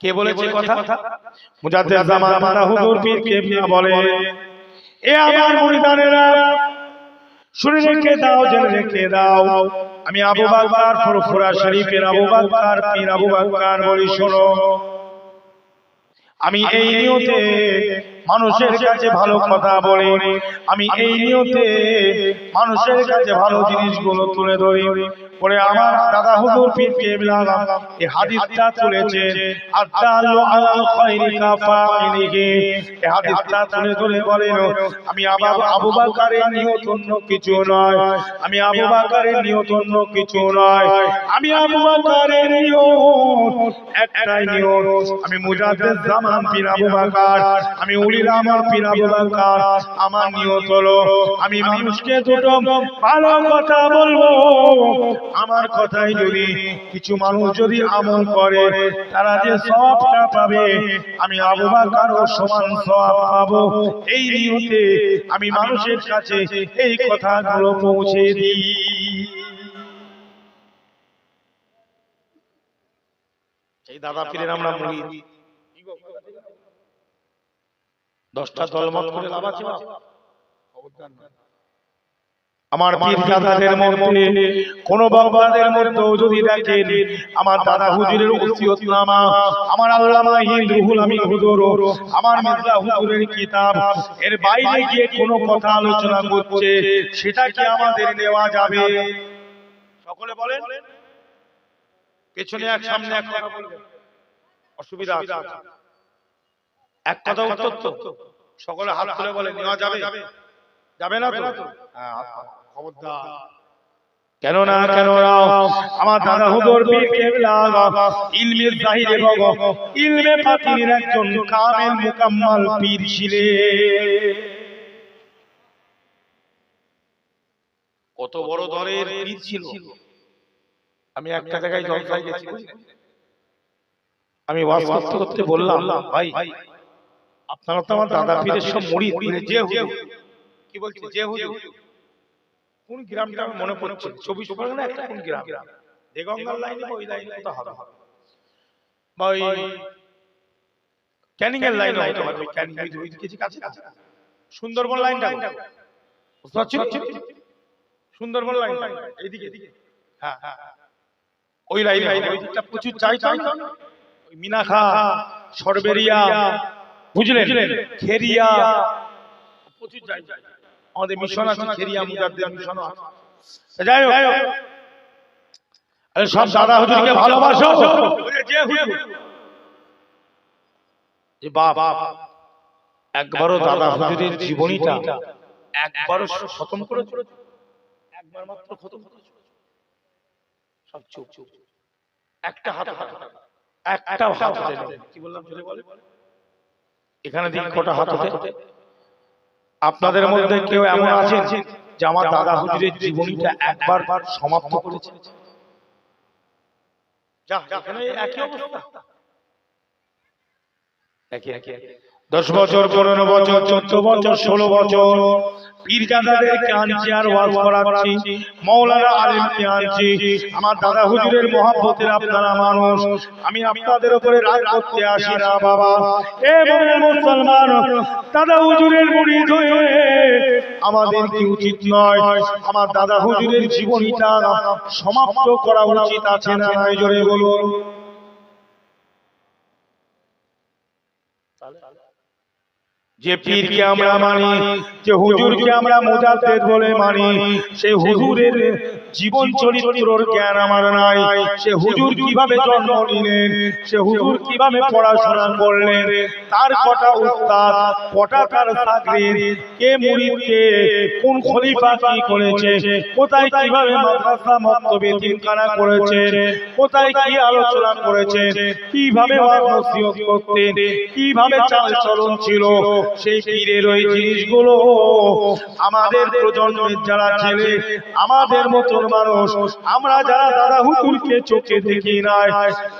কে বলেছে কথা? মুজাদ্দিদ জামান হুজুর পীর কেবলা বলে? এ আমার মুরিদানেরা শুনে রেখে দাও জেনে রেখে দাও। আমি আবু বকর ফুরফুরা শরীফের আবু বকর পীর আবু বকর বলি শোনো। আমি এই নিয়তে মানুষের কাছে ভালো কথা বলি। আমি এই নিয়তে মানুষের কাছে ভালো জিনিসগুলো তুলে ধরি। পরে আমার দাদা হুজুর পীর কেবলা এই হাদিসটা তুলেছে। আদাল্লু আলাল খায়রি কাফাইলিহি এই হাদিসটা তুলে ধরে বলেন আমি আবু আবু বকরের নিয়ত অন্য কিছু নয়। আমি আবু বকরের নিয়ত অন্য কিছু নয়। আমি আবু বকরের নিয়ত। একটাই নিয়ত। আমি মুজাদ্দিদ জামান পীর আবু বকর আমি আমার আমার নিয়ত হলো, আমি মানুষকে দুটো ভালো কথা বলব। আমার কথাই যদি কিছু মানুষ যদি আমল করে, তারা যে সবটা পাবে, আমি সমান সওয়াব পাবো। এই নিয়তে আমি মানুষের কাছে এই কথাগুলো পৌঁছে দিই। এই দাদা পীরের আমরা দশটা দলমত করে লাভ আছে আমার পীর দাদাদের মধ্যে কোন মধ্যেও যদি দেখেন আমার দাদা হুজুরের ওসিয়তনামা আমার আল্লামা হিন্দ রুহুল আমিন হুজুর আমার মির্জা হুজুরের কিতাব এর বাইরে গিয়ে কোনো কথা আলোচনা করছে সেটা কি আমাদের নেওয়া যাবে? সকলে বলেন। পেছনে এক সামনে এক কথা বলবেন অসুবিধা আছে। এক কথা উত্তর তো? সকলে হাত তুলে বলে নেওয়া যাবে? যাবে না তো? হ্যাঁ। খবরদার। কেন না কেন আমার দাদা হুজুর পীর কেবলা জাহিরে ইলমে একজন কামেল মুকাম্মাল পীর ছিলেন। কত বড় দরের পীর ছিল? আমি একটা জায়গায় জলসায় গেছি। আমি ওয়াজ করতে করতে বললাম ভাই আপনারা তো আমার দাদা পীরের সব মানে যে কি বলছি? যে হুজুর। কোন গ্রামটা আমার মনে পড়ছে? চব্বিশ পরগনা একটা কোন গ্রাম? দেগঙ্গার লাইনে ওই লাইনে কোথাও হবে? বা ওই ক্যানিং এর লাইনে হতে পারে। ওই ক্যানিং ওই ওই কিছু কাছে না সুন্দরবন লাইনটা বুঝতে পারছেন? সুন্দরবন লাইন এইদিকে। হ্যাঁ হ্যাঁ। ওই লাইনে ওই দিকটা প্রচুর চাই চাই ওই মিনাখা সরবেরিয়া বুঝলেন? খেরিয়া প্রচুর যাই আমাদের মিশন আছে খেরিয়া মুজাদ্দিদ মিশন আছে। যাই হোক। আরে সব দাদা হুজুরকে ভালোবাসো। যে হুজুর। যে বাপ একবারও দাদা হুজুরের জীবনীটা একবারও খতম করে একবার মাত্র খতম করেছ সব চুপ চুপ। একটা হাত একটা হাত কি বললাম? জোরে বলে এখানে দিকে কটা হাত হতে। আপনাদের মধ্যে কেউ এমন আছেন যে আমার দাদা হুজুরের জীবনীটা একবার বার সমাপ্ত করেছে। একই অবস্থা। একই একই। দশ বছর, পনেরো বছর, চোদ্দ বছর, ষোলো বছর আনছি আমার দাদা হুজুরের মানুষ, আমি আসি না বাবা। মুসলমান, দাদা হুজুরের আমাদের উচিত নয়? আমার দাদা হুজুরের জীবনীটা সমাপ্ত করা উচিত আছে না জোরে বলুন। যে পীরকে আমরা মানি যে হুজুরকে আমরা মুজাদ্দেদ বলে মানি সে হুজুরের জীবন চরিত্রর জ্ঞান আমার নাই। সে হুজুর কীভাবে জন্ম নিলেন? সে হুজুর কীভাবে পড়াশোনা করলেন? তার কটা উস্তাদ কটা তার চাকরির কে মুরিদকে কোন খলিফা কি করেছে? কোথায় কীভাবে মাদ্রাসা মক্তবে তিনখানা করেছে? কোথায় কি আলোচনা করেছে? কীভাবে নসিহত করতেন? কীভাবে চাল চলন ছিল? সেই পীরের ওই জিনিসগুলো। আমাদের প্রজন্মের যারা ছেলে আমাদের মতন মানুষ, আমরা যারা দাদা হুজুরকে চোখে দেখি নাই,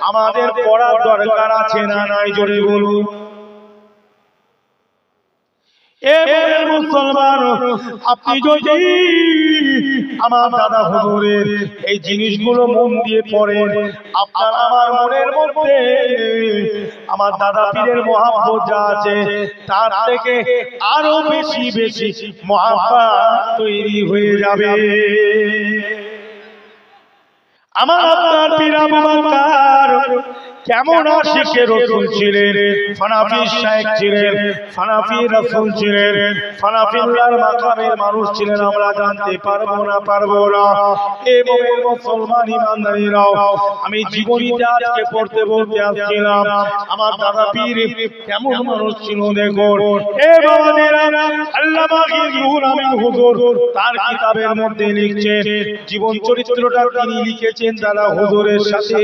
আমাদের পড়ার দরকার আছে না নাই, জোরে বলুন। এ মুসলমান, আপনি যদি আমার দাদা হুজুরের এই জিনিসগুলো মন দিয়ে পড়েন। আপনার আমার মনের মধ্যে আমার দাদা পীরের মহাব্বত যা আছে, তার থেকে আরও বেশি বেশি মহাব্বত তৈরি হয়ে যাবে। আমার আপনার পীর আবু বকর কেমন আশিকে রসুল ছিলেন? ফানাফি শাইখ ছিলেন। ফানাফি রসুল ছিলেন। ফানাফিল্লার মাকামের মানুষ ছিলেন আমরা জানতে পারব না পারব না। এবং মুসলমান ইমানদারিরাও আমি জীবনীতে আজকে পড়তে বলতে আসছিলাম আমার দাদা পীর কেমন মানুষ ছিল দেখুন এ বাবাদেরা আল্লামা রুহুল আমিন হুজুর তার কিতাবের মধ্যে লিখছেন জীবন চরিত্রটা তিনি লিখেছেন দাদা হুজুরের সাথে।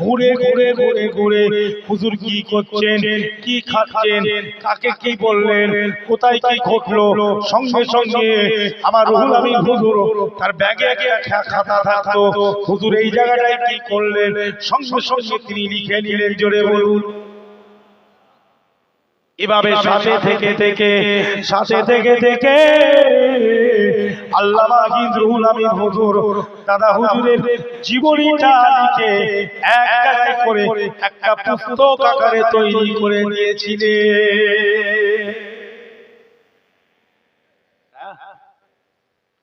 ঘুরে ঘুরে ঘুরে ঘুরে হুজুর কি করছেন? কি খাচ্ছেন? কাকে কি বললেন? কোথায় কি ঘটলো? সঙ্গে সঙ্গে আমার রুহুল আমিন হুজুর তার ব্যাগে একটা খাতা থাকতো। হুজুর এই জায়গাটায় কি করলেন? সঙ্গে সঙ্গে তিনি লিখে নিলেন, জোরে বলুন। এভাবে সাথে থেকে থেকে, সাথে থেকে থেকে আল্লামা হিজরুল আমিন হুজুর। দাদা হুজুরের জীবনীটা লিখে এক জায়গায় করে একটা পুস্তক আকারে তৈরি করে দিয়েছিলেন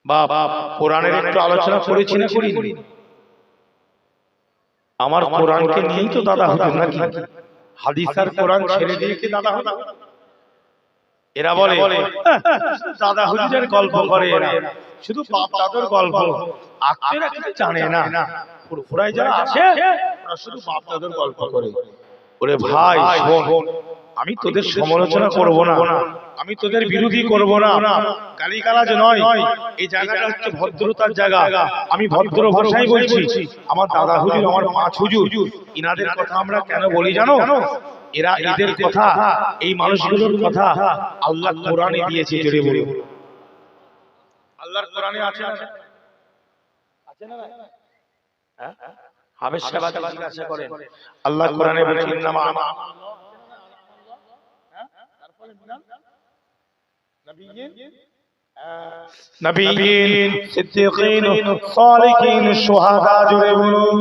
বাবা কোরআনের একটু আলোচনা করেছি না করিনি? আমার কোরআনকে নিয়েই তো দাদা নাকি? হাদিস আর কোরআন ছেড়ে দিয়ে কি দাদা হুজুর এরা বলে দাদা হুজুরের গল্প করে এরা। শুধু বাপ দাদুর গল্প। আত্মীয়রা কিছু জানে না। ফুরফুরায় যারা আছে ওরা শুধু বাপ দাদুর গল্প করে। ওরে ভাই শোন। আমি তোদের সমালোচনা করব না। আমি তোদের বিরোধী করব না। গালি গালাজ নয়। এই জায়গাটা হচ্ছে ভদ্রতার জায়গা। আমি ভদ্র ভাষায় বলছি। আমার দাদা হুজুর আমার পাঁচ হুজুর। ইনাদের কথা আমরা কেন বলি জানো? এরা এদের কথা এই মানুষগুলোর কথা আল্লাহ কোরআনে দিয়েছে জোরে বলে আল্লাহর কোরআনে আছে আছে আছে না হ্যাঁ? হাবেশ সাহেব জিজ্ঞাসা করেন। আল্লাহ কোরআনে বলছেন নামা নবীন সিদ্দিকিন সালিহিন শুহাদা জুড়ে বলুন।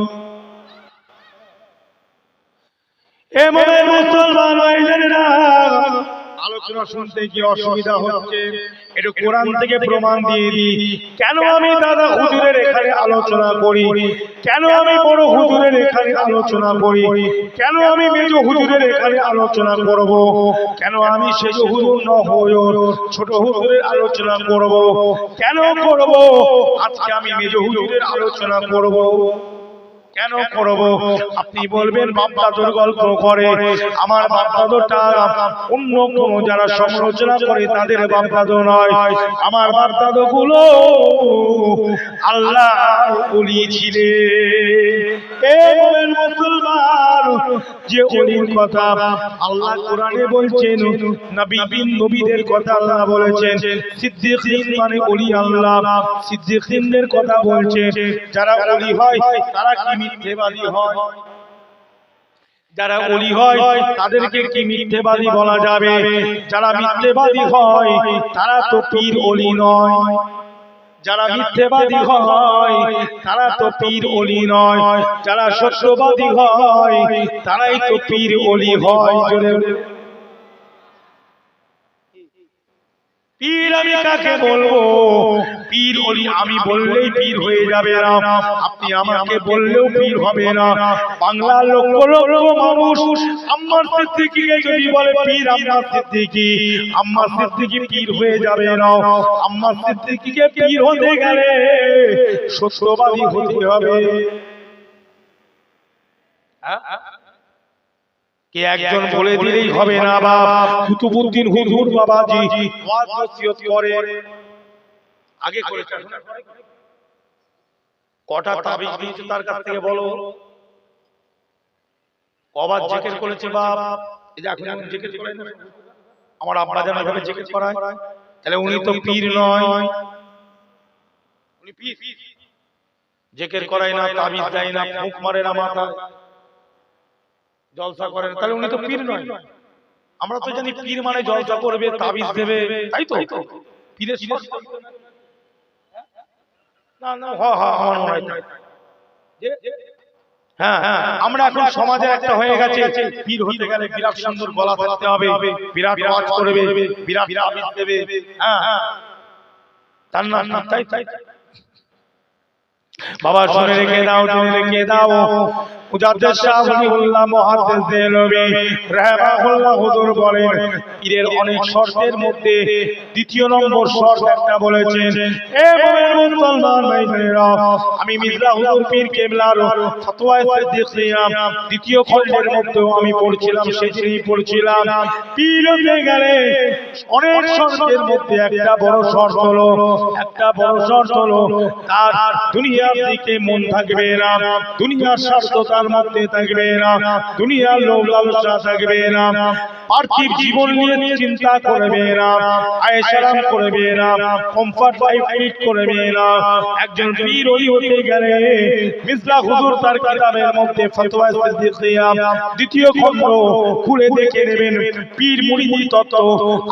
এ মনে মুসলমান ভাইজানেরা আলোচনা শুনতে কি অসুবিধা হচ্ছে। একটু কোরআন থেকে প্রমাণ দিয়ে দিই। কেন আমি দাদা হুজুরের এখানে আলোচনা করি? কেন আমি বড় হুজুরের এখানে আলোচনা করি? কেন আমি মেজ হুজুরের এখানে আলোচনা করব? কেন আমি সেজ হুজুর ন হয়ে ছোট হুজুরের আলোচনা করব। কেন করব? আজকে আমি মেজ হুজুরের আলোচনা করব। কেন করব? আপনি বলবেন বাপদাদুর গল্প করে। আমার বাপদাদুটা অন্য কোন যারা সমালোচনা করে তাদের বাপদাদু নয়। আমার বাপদাদু গুলো আল্লাহ ওলি যে ওলির কথা আল্লাহ কোরআনে বলছেন নবী নবীদের কথা আল্লাহ বলেছেন সিদ্দিকিন মানে ওলি আল্লাহ সিদ্দিকিনদের কথা বলছেন যারা ওলি হয় তারা কি মিথ্যেবাদী হয়? যারা ওলি হয় তাদেরকে কি মিথ্যেবাদী বলা যাবে? যারা মিথ্যেবাদী হয় তারা তো পীর ওলি নয়। যারা মিথ্যেবাদী হয় তারা তো পীর অলি নয়। যারা সত্যবাদী হয় তারাই তো পীর অলি হয় জোরে বলে। পীর আমি কাকে বলব পীর ওলি আমি বললেই পীর হয়ে যাবে না। আপনি আমাকে বললেও পীর হবে না। বাংলার লক্ষ লক্ষ মানুষ। আম্মার সিদ্দিকিকে যদি বলে পীর আম্মার সিদ্দিকি আম্মার সিদ্দিকি পীর হয়ে যাবে না। আম্মার সিদ্দিকিকে পীর হতে গেলে সত্যবাদী হতে হবে। একজন বলে দিলেই হবে না, বাপ? কুতুবুদ্দিন বাবাজি আগে কটা তাবিজ দিয়েছে তার কাছ থেকে বলো। কবার করেছে, বাপ? আমার আব্বা তাহলে উনি তো পীর নয়। উনি করায় তাবিজ দেয় না, ফুঁক মারে না জলসা করেন তাহলে উনি তো পীর নয় আমরা তো জানি পীর মানে জলসা করবে তাবিজ দেবে তাই তো পীরের। না না হ হ আমার মনে হয় হ্যাঁ আমরা এখন সমাজে একটা হয়ে গেছে পীর হতে গেলে বিরাট সুন্দর গলা থাকতে হবে বিরাট ওয়াজ করবে বিরাট তাবিজ দেবে হ্যাঁ তার না না তাই তাই বাবা শুনে রেখে দাও শুনে রেখে দাও মুজাদ্দিদ শাহ ওলিউল্লাহ মুহাদ্দিস হুজুর বলেন, পীরের অনেক শর্তের মধ্যে দ্বিতীয় নম্বর শর্ত একটা বলেছেন, এ মুমিন মুসলমান আমি হুজুর পীর কেবলার ফতোয়া দ্বিতীয় খণ্ডের মধ্যে আমি পড়ছিলাম, সেখানেই পড়ছিলাম। পীর হতে গেলে অনেক শর্তের মধ্যে একটা বড় শর্ত হলো, একটা বড় শর্ত হলো, তার দুনিয়ার দিকে মন থাকবে না, দুনিয়ার স্বার্থ তার মধ্যে থাকবে না। দুনিয়ার লোভ লালসা থাকবে না। পার্থিব জীবন নিয়ে চিন্তা করবে না আয়েশারাম করবে না কমফর্ট করবে না একজন পীর হতে গেলে মিসলা হুজুর তার কিতাবের মধ্যে ফতোয়া সিদ্দিকিয়া দ্বিতীয় খণ্ড খুলে দেখে নেবেন। পীর মুরিদি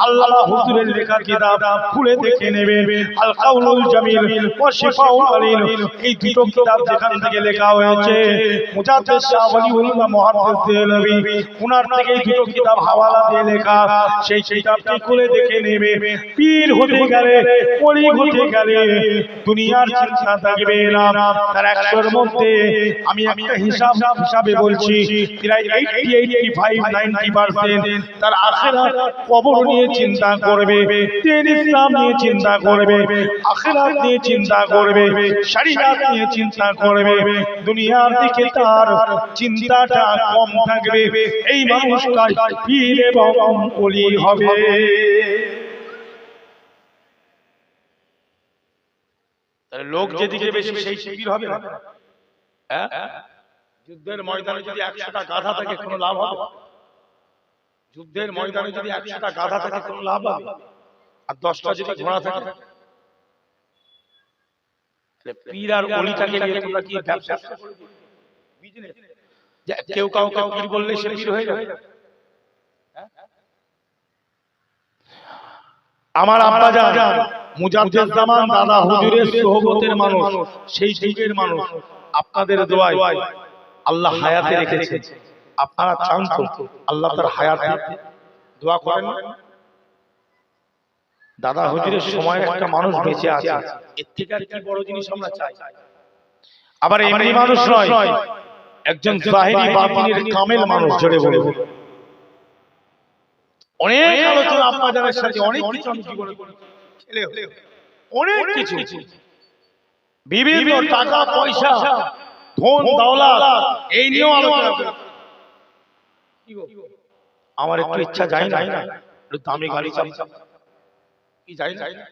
আল্লামা হুজুরের লেখা কিতাব খুলে দেখে নেবেন। আল কাউলুল জামিল ওয়া শিফাউল আলিল, এই দুটো কিতাব যেখান থেকে লেখা হয়েছে, মুজাদ্দিদ শাহ ওলিউল্লাহ মুহাদ্দিস উনার থেকে এই দুটো কিতাব হাওয়ালা দিয়ে লেখা, সেই কিতাবটি খুলে দেখে নেবে। পীর হতে গেলে ওলি হতে গেলে দুনিয়ার চিন্তা থাকবে না। তার একশোর মধ্যে আমি একটা হিসাব হিসাবে বলছি তার আখেরাত কবর নিয়ে চিন্তা করবে দিন ইসলাম নিয়ে চিন্তা করবে, আখেরাত নিয়ে চিন্তা করবে, শরীয়ত নিয়ে চিন্তা করবে, দুনিয়ার দিকে তার চিন্তাটা কম থাকবে। এই মানুষটাই পীর। ওলি হবে। তাহলে লোক যেদিকে বেশি সেই শিবির হবে না? হ্যাঁ? যুদ্ধের ময়দানে যদি একশোটা গাধা থাকে কোনো লাভ হবে? যুদ্ধের ময়দানে যদি একশোটা গাধা থাকে কোনো লাভ হবে? আর দশটা যদি ঘোড়া থাকে? পীর আর অলিটাকে নিয়ে তোমরা কি ব্যবসা বিজনেস কেউ কাউকে পীর বললে সে পীর হয়ে যাবে। আমার আব্বা মুজাদ্দিদ জামান দাদা হুজুরের সোহবতের মানুষ সেই যুগের মানুষ আপনাদের দোয়ায় আল্লাহ হায়াতে রেখেছে। আপনারা চান তো আল্লাহ তার হায়াতে দোয়া করেন। দাদা হুজুরের সময় একটা মানুষ বেঁচে আছে। এর থেকে আর কি বড় জিনিস আমরা চাই। আবার এমনি মানুষ নয় একজন জাহিরি বাতিনের কামেল মানুষ জোরে বলে অনেক আলোচনা আপনাদের সাথে অনেক কিছু আমি জীবনে। অনেক কিছু বিভিন্ন টাকা পয়সা ধন দৌলত এই নিয়েও আলোচনা? আমার একটু ইচ্ছা যায় না। একটু দামি গাড়ি চাই কি যাই না?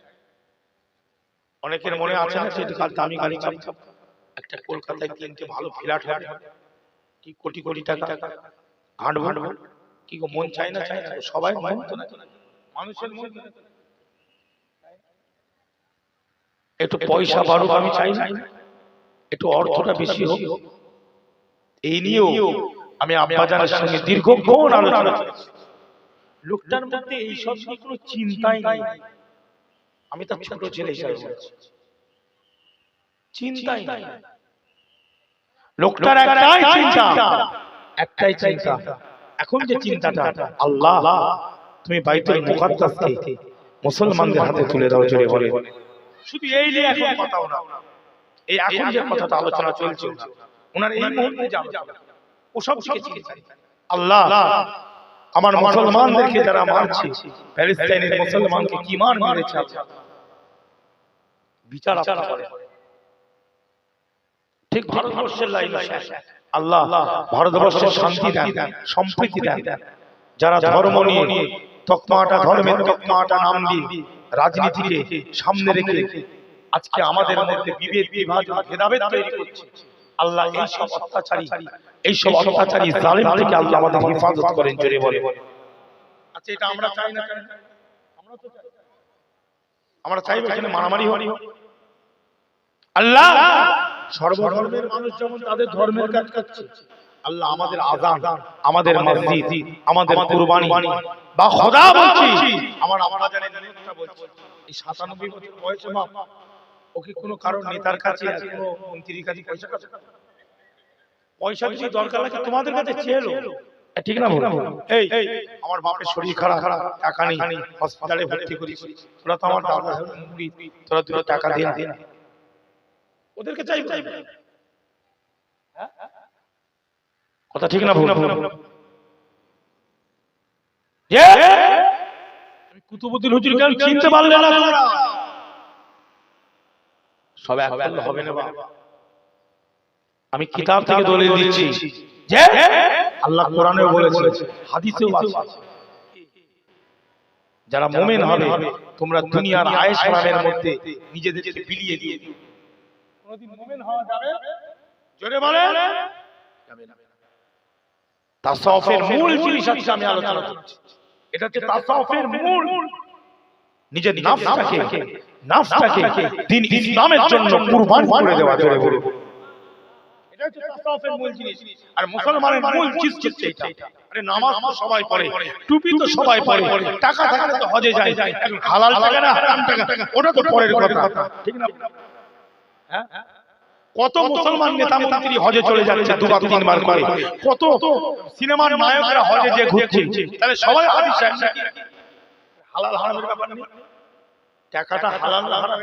অনেকের মনে আছে না সেটা কাল দামি গাড়ি চাই একটা কলকাতায় কিনতে ভালো ফ্ল্যাট হবে। কি কোটি কোটি টাকা? ঘাট ভাটবো কি গো মন চাই না চাই না সবাই মন তো না মানুষের মন একটু পয়সা বাড়ুক আমি চাই না। একটু অর্থটা বেশি হোক। এই নিয়েও আমি আব্বাজানের সঙ্গে দীর্ঘক্ষণ আলোচনা লোকটার মধ্যে এই সব নিয়ে কোনো চিন্তাই নাই। আমি তার ছোট ছেলে হিসাবে চিন্তাই নাই। লোকটার একটাই চিন্তা। একটাই চিন্তা। এখন যে চিন্তাটা আল্লাহ তুমি বাইতুল মুকাদ্দাসকে মুসলমানদের হাতে তুলে দাও জোরে বলে। শুধু এই নিয়ে এখন কথা না এই এখন যে কথাটা আলোচনা চলছে ওনার এই মুহূর্তে যে আলোচনা, ওসব দিকে চিন্তা আল্লাহ আমার মুসলমানদেরকে যারা মারছে প্যালেস্টাইনের মুসলমানকে কি মার মেরেছে। বিচার আপনারা। ঠিক ভারতবর্ষের লাইন আল্লাহ ভারতবর্ষের শান্তি দেন সম্প্রীতি দেন। যারা ধর্ম নিয়ে তকমাটা ধর্মের তকমাটা নাম দিয়ে রাজনীতিকে সামনে রেখে আজকে আমাদের মধ্যে বিভেদ বিভাজন ভেদাভেদ তৈরি করছে। আল্লাহ এই সব অত্যাচারী এই সব অত্যাচারী জালেম থেকে আল্লাহ আমাদের হেফাজত করেন জোরে বলে আচ্ছা এটা আমরা চাই না কেন? আমরা তো চাই। আমরা চাইব এখানে মারামারি হরি আল্লাহ! সর্বধর্মের মানুষ যেমন তাদের ধর্মের কাজ করছে আল্লাহ আমাদের আজান আমাদের মসজিদ আমাদের কুরবানি বা খোদা বলছি আমার আমরা জানি নিয়তটা বলছি এই 97 বছর বয়সে মা ওকে কোনো কারণ নেতার কাছে কোনো মন্ত্রীর কাছে পয়সা কাছে? পয়সা যদি দরকার লাগে তোমাদের কাছে চেয়ে ঠিক না বলো এই আমার বাপের শরীর খারাপ টাকা নেই হসপিটালে ভর্তি করি তোরা তো আমার দাদা তোরা দুটো টাকা দিয়ে ওদেরকে চাই চাই কথা ঠিক না ভুল। যে? কুতুবুদ্দিন হুজুর কেন চিনতে পারলে না। তোমরা সব এক হবে না। বাবা আমি কিতাব থেকে দলিল দিচ্ছি। যে? আল্লাহ কোরআনেও বলেছে। হাদিসেও আছে। যারা মুমিন হবে তোমরা দুনিয়ার আয়েশ আরামের মধ্যে নিজেদেরকে বিলিয়ে দিয়ে দিও। কোনদিন মুমিন হওয়া যাবে? জোরে বলেন। যাবে না তাসাউফের মূল জিনিস আজকে আমি আলোচনা করছি। এটা হচ্ছে তাসাউফের মূল নিজের নাফসটাকে নাফসটাকে দিন ইসলামের জন্য কুরবান করে দেওয়া জোরে বলে এটা হচ্ছে তাসাউফের মূল জিনিস। আর মুসলমানের মূল চিজ হচ্ছে এটা। আরে নামাজ তো সবাই পড়ে টুপি তো সবাই পড়ে। টাকা থাকলে তো হজে যায়। হালাল টাকা না হারাম টাকা ওটা তো পরের কথা। ঠিক না? কত মুসলমান নেতা মন্ত্রী হজে চলে যাচ্ছে দুবার তিনবার করে। কত সিনেমার নায়করা হজে যে ঘুরছে? তাহলে সবাই হাদিস? হালাল হারামের ব্যাপার নেই টাকাটা হালাল না হারাম।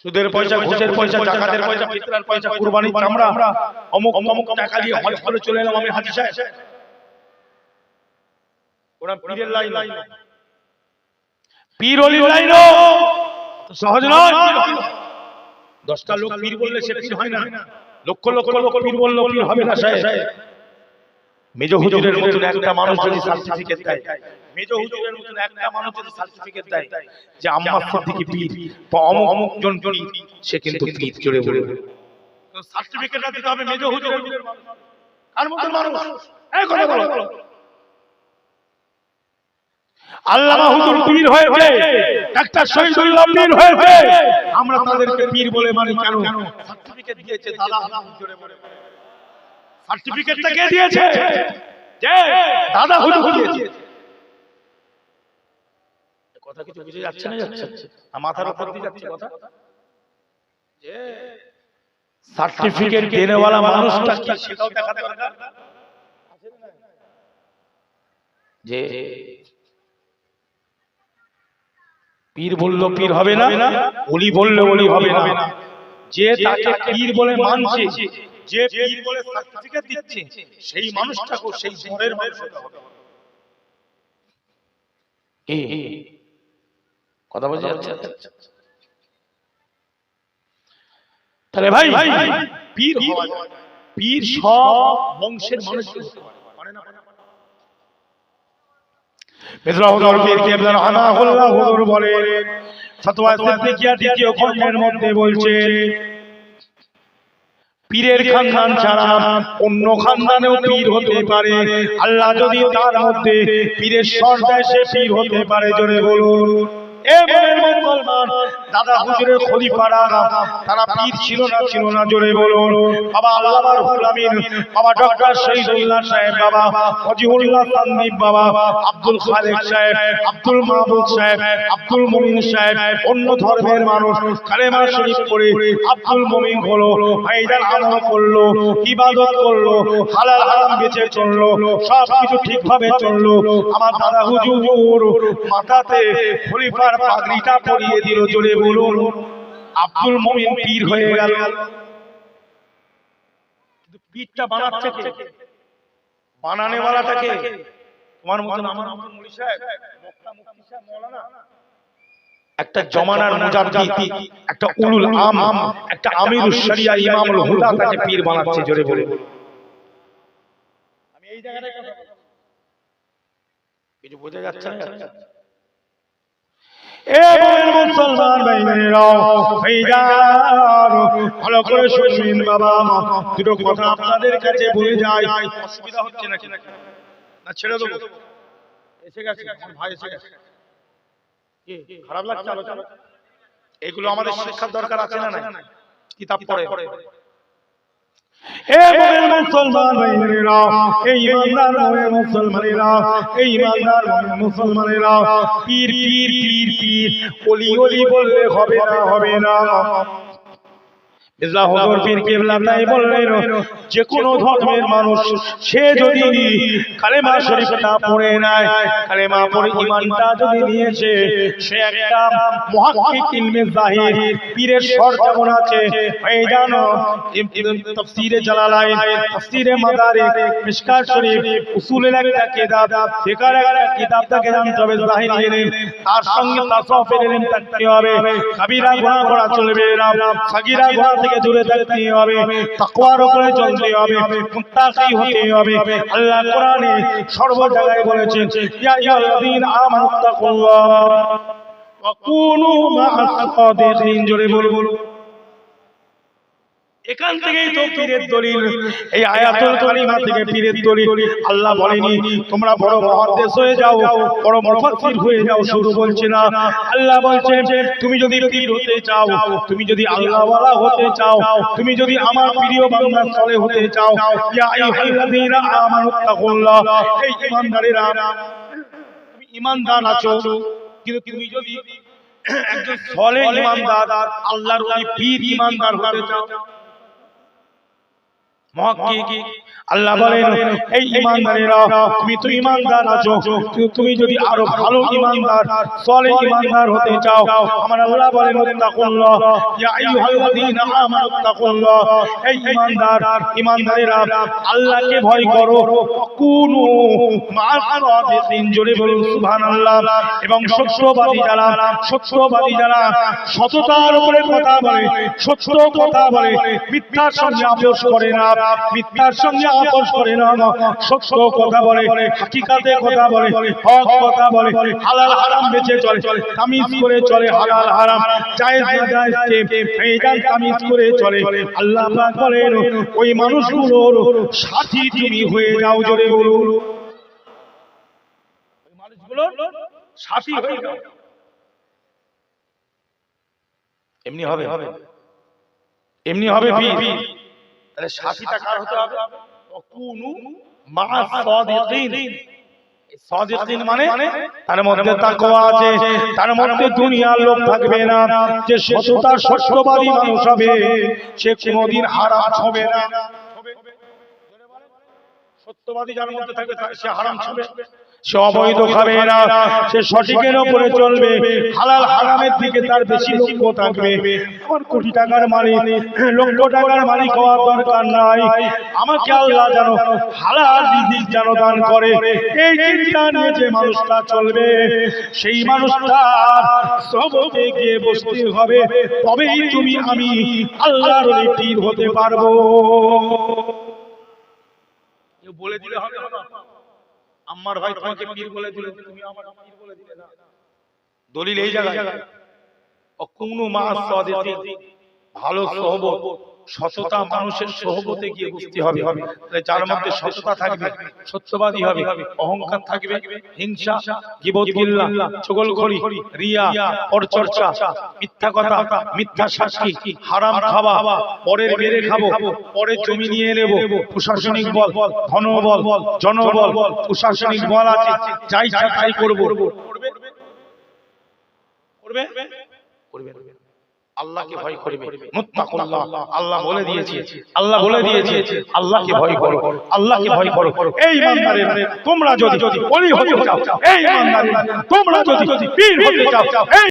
সুদের পয়সা ঘুষের পয়সা জাকাতের পয়সা ফিতরার পয়সা কুরবানির চামড়া অমুক অমুক টাকা দিয়ে হজ করে চলে এলাম আমি হাজি সাহেব। ওরা পীরের লাইন পীর অলির লাইন সহজ নয়। দশটা লোক পীর বললে সে পীর হয় না। লক্ষ লক্ষ লোক পীর বললে পীর হবে না সাহেব। মেজ হুজুরের মতন একটা মানুষ যদি সার্টিফিকেট দেয় মেজ হুজুরের মতন একটা মানুষ যদি সার্টিফিকেট দেয় যে আম্মা সিদ্দিকী পীর বা অমুক অমুক জন পীর সে কিন্তু পীর জুড়ে বলে সার্টিফিকেটটা দিতে হবে মেজ হুজুরের। কার মতন মানুষ? এই কথা বলো। আল্লামা হুজুর পীর হয়েছে একটা শহীদুল্লাহ পীর হয়েছে। আমরা তাদেরকে পীর বলে মানি কেন? সার্টিফিকেট দিয়েছে দাদা হুজুরে বলে সার্টিফিকেটটা কে দিয়েছে? যে দাদা হুজুর দিয়েছে। কথা কিছু বুঝে যাচ্ছে না যাচ্ছে মাথার উপর দিয়ে যাচ্ছে কথা। যে সার্টিফিকেট দেনেওয়ালা মানুষটা কি সেটাও দেখা দরকার যে পীর বলল পীর হবে না ওলি বললে ওলি হবে না। যে তাকে পীর বলে মানছে যে পীর বলে সার্টিফিকেট দিচ্ছে সেই মানুষটাকে সেই দরের মানুষ হতে হবে। কি? কথা বলতে যাচ্ছে? তাহলে ভাই পীর পীর সব বংশের মানুষ হতে পারে না? মিসরাহুদর পীর কেবলার আনাহুল্লাহ হুজুর বলেন দ্বিতীয় খণ্ডের মধ্যে বলছে পীরের খানদান ছাড়া অন্য খানদানেও পীর হতে পারে আল্লাহ যদি তার মধ্যে পীরের সর্দায় সে পীর হতে পারে জোরে বলুন। আব্দুল অন্য ধর্মের মানুষ, কালেমা শরীফ পড়ে আব্দুল মুমিন হলো করল, ইবাদত করল, হালাল হারাম বেঁচে চলল সব কিছু ঠিকভাবে চলল। আমার দাদা হুজুর মাথাতে খলিফার পাগড়িটা পরিয়ে দিল, জোরে বলুন, আব্দুল মুমিন পীর হয়ে গেল। পীরটা বানাচ্ছে বানানে তোমার মতন আমার মতন সাহেব একটা জমানার মুজাদ্দিদ, একটা উলুল আম, একটা আমিরুশ শরিয়া ইমামুল হুদা তাকে পীর বানাচ্ছে, জোরে বলে আমি এই কথা বোঝা যাচ্ছে না? মুসলমান ভালো করে শুনবেন বাবা দুটো কথা আপনাদের কাছে বলে যাই। অসুবিধা হচ্ছে নাকি? না ছেড়ে দেবো। এসে গেছে ভাই এসে গেছে। খারাপ লাগছে এগুলো আমাদের শিক্ষার দরকার আছে না না কিতাব পড়ে। এ মোমেন মুসলমান ভাইয়েরা এই ইমানদার মুসলমানেরা, এই ইমানদার মোমেন মুসলমানেরা, পীর পীর পীর পীর, অলি অলি বললে হবে না হবে না মির্জা হুজুর পীর কেবলা তাই যে কোনো ধর্মের মানুষ, সে যদি কালেমা শরীফটা পড়ে নেয়, কালেমা পড়ে ঈমানটা যদি নিয়েছে, সে একটা মুহাক্কিক ইলমে শরীফ চলবে না থেকে দূরে থাকতে হবে, তাকওয়ার উপরে চলতে হবে, মুত্তাকি হতে হবে। আল্লাহ কোরআনে সর্ব জায়গায় বলেছেন, ইয়া আইয়ুহাল্লাযীনা আমানুত্তাকুল্লাহ ওয়া কুনু মা'আস সাদিকিন জোরে বলুন। এখান থেকেই তো পীরের দলিল। এই আয়াতুল কারিমা থেকে পীরের দলিল। আল্লাহ বলেনি তোমরা বড় মহাদেশ হয়ে যাও বড় মুফাসসির হয়ে যাও শুরু বলছে না। আল্লাহ বলছে তুমি যদি পীর হতে চাও তুমি যদি আল্লাহওয়ালা হতে চাও তুমি যদি আমার প্রিয় বান্দা চলে হতে চাও ইয়া আইয়ুহাল্লাযীনা আমানুত্তাকুল্লাহ এই ঈমানদারেরা তুমি ঈমানদার আছো কিন্তু তুমি যদি একজন সলে ঈমানদার আল্লাহর ওলি পীর ঈমানদার হতে চাও আল্লাহ বলেন এই ঈমানদারেরা তুমি তো ঈমানদার আছো। তুমি যদি আরও ভালো ঈমানদার সলে ঈমানদার হতে চাও। আমার আল্লাহ বলেন তাকুল্লাহ ইয়া আইয়ুহাল্লাযীনা আমানুত্তাকুল্লাহ এই ঈমানদার ঈমানদারেরা আল্লাহকে ভয় করো। কুনু মা'আস সাদিকিন। জোরে বলুন সুবহানাল্লাহ। এবং সত্যবাদী যারা সত্যবাদী যারা সততার উপরে কথা বলে সত্য কথা বলে মিথ্যার সঙ্গে আপোষ করে না। সঙ্গে করে না সত্য কথা বলে, হাকিকাতে কথা বলে, হক কথা বলে, হালাল হারাম বেঁচে চলে। তামিজ করে চলে, হালাল হারাম। জায়েজ না এইটার তামিজ করে চলে। আল্লাহ পাক ওই মানুষগুলোর সাথী তুমি হয়ে যাও জোরে বলুন। মানুষগুলোর সাথী হয়ে যাও। এমনি হবে। এমনি হবে তাহলে সাথীটা কার হতে হবে? অকুনু মা সাদিকিন। সাদিকিন। মানে? তার মধ্যে তাকওয়া আছে। তার মধ্যে দুনিয়ার লোক থাকবে না। যে সততা সত্যবাদী মানুষ হবে সে কোনোদিন হারাম হবে না। সত্যবাদী যার মধ্যে থাকবে সে হারাম ছবে সে অবৈধ খাবে না সে সঠিকের উপরে চলবে। হালাল হারামের দিকে তার বেশি লক্ষ্য থাকবে। আমার কোটি টাকার মালিক লক্ষ টাকার মালিক হওয়ার দরকার নাই। আমাকে আল্লাহ যেন হালাল রিজিক যেন দান করে। এই চিন্তা নিয়ে যে মানুষটা চলবে সেই মানুষটা সবকে গিয়ে বসতে হবে। তবেই তুমি আমি আল্লাহর পীর হতে পারব। বলে দিলে হবে না আম্মার ভাই তোমাকে পীর বলে দিলে। তুমি আমার পীর বলে দিলে না। দলিল এই জায়গায়। অকুনু মা সাদিকিন ভালো সহবত সততা মানুষের সহবতে গিয়ে বুঝতে হবে। যার মধ্যে সততা থাকবে সত্যবাদী হবে অহংকার থাকবে হিংসা গিবত গিল্লা চগলখড়ি রিয়া পরচর্চা মিথ্যা কথা মিথ্যা সাক্ষী হারাম খাওয়া পরের মেরে খাব পরের জমি নিয়ে নেব প্রশাসনিক বল ধনবল জনবল প্রশাসনিক বল আছে যাই ইচ্ছা তাই করব। করবে? করবে? করবে? আল্লাহকে ভয় করবে। মুত্তাকুল্লাহ। আল্লাহ বলে দিয়েছে। আল্লাহ বলে দিয়েছে। আল্লাহকে ভয় করো। আল্লাহকে ভয় করো। এই ইমানদারেরা তোমরা যদি ওলি হতে চাও এই ইমানদারেরা তোমরা যদি পীর হতে চাও। এই